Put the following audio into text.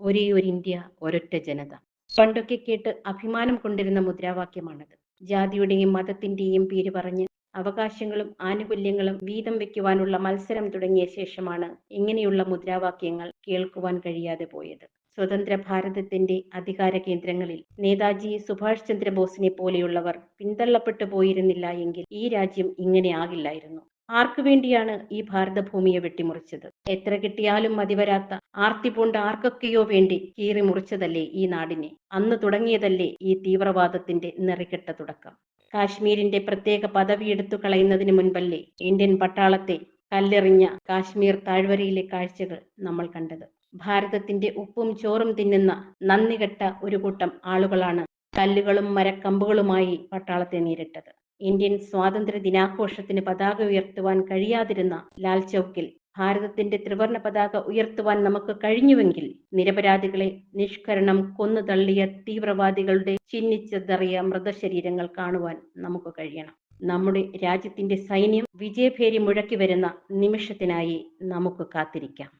ഒരേ ഒരു ഇന്ത്യ ഒരൊറ്റ ജനത. പണ്ടൊക്കെ കേട്ട് അഭിമാനം കൊണ്ടിരുന്ന മുദ്രാവാക്യമാണത്. ജാതിയുടെയും മതത്തിന്റെയും പേര് പറഞ്ഞ് അവകാശങ്ങളും ആനുകൂല്യങ്ങളും വീതം വെക്കുവാനുള്ള മത്സരം തുടങ്ങിയ ശേഷമാണ് ഇങ്ങനെയുള്ള മുദ്രാവാക്യങ്ങൾ കേൾക്കുവാൻ കഴിയാതെ പോയത്. സ്വതന്ത്ര ഭാരതത്തിന്റെ അധികാര കേന്ദ്രങ്ങളിൽ നേതാജി സുഭാഷ് ചന്ദ്രബോസിനെ പോലെയുള്ളവർ പിന്തള്ളപ്പെട്ടു പോയിരുന്നില്ല എങ്കിൽ ഈ രാജ്യം ഇങ്ങനെ ആകില്ലായിരുന്നു. ആർക്കു വേണ്ടിയാണ് ഈ ഭാരതഭൂമിയെ വെട്ടിമുറിച്ചത്? എത്ര കിട്ടിയാലും മതിവരാത്ത ആർത്തി പൂണ്ട ആർക്കൊക്കെയോ വേണ്ടി കീറി മുറിച്ചതല്ലേ ഈ നാടിനെ? അന്ന് തുടങ്ങിയതല്ലേ ഈ തീവ്രവാദത്തിന്റെ നെറികെട്ട തുടക്കം. കാശ്മീരിന്റെ പ്രത്യേക പദവി എടുത്തു കളയുന്നതിന് മുൻപല്ലേ ഇന്ത്യൻ പട്ടാളത്തെ കല്ലെറിഞ്ഞ കാശ്മീർ താഴ്വരയിലെ കാഴ്ചകൾ നമ്മൾ കണ്ടത്? ഭാരതത്തിന്റെ ഉപ്പും ചോറും തിന്നുന്ന നന്ദികെട്ട ഒരു കൂട്ടം ആളുകളാണ് കല്ലുകളും മരക്കമ്പുകളുമായി പട്ടാളത്തെ നേരിട്ടത്. ഇന്ത്യൻ സ്വാതന്ത്ര്യ ദിനാഘോഷത്തിന് പതാക ഉയർത്തുവാൻ കഴിയാതിരുന്ന ലാൽ ചൌക്കിൽ ഭാരതത്തിന്റെ ത്രിവർണ പതാക ഉയർത്തുവാൻ നമുക്ക് കഴിഞ്ഞുവെങ്കിൽ നിരപരാധികളെ നിഷ്കരണം കൊന്നു തള്ളിയ തീവ്രവാദികളുടെ ചിഹ്നിച്ചതറിയ മൃതശരീരങ്ങൾ കാണുവാൻ നമുക്ക് കഴിയണം. നമ്മുടെ രാജ്യത്തിന്റെ സൈന്യം വിജയഭേരി മുഴക്കി വരുന്ന നിമിഷത്തിനായി നമുക്ക് കാത്തിരിക്കാം.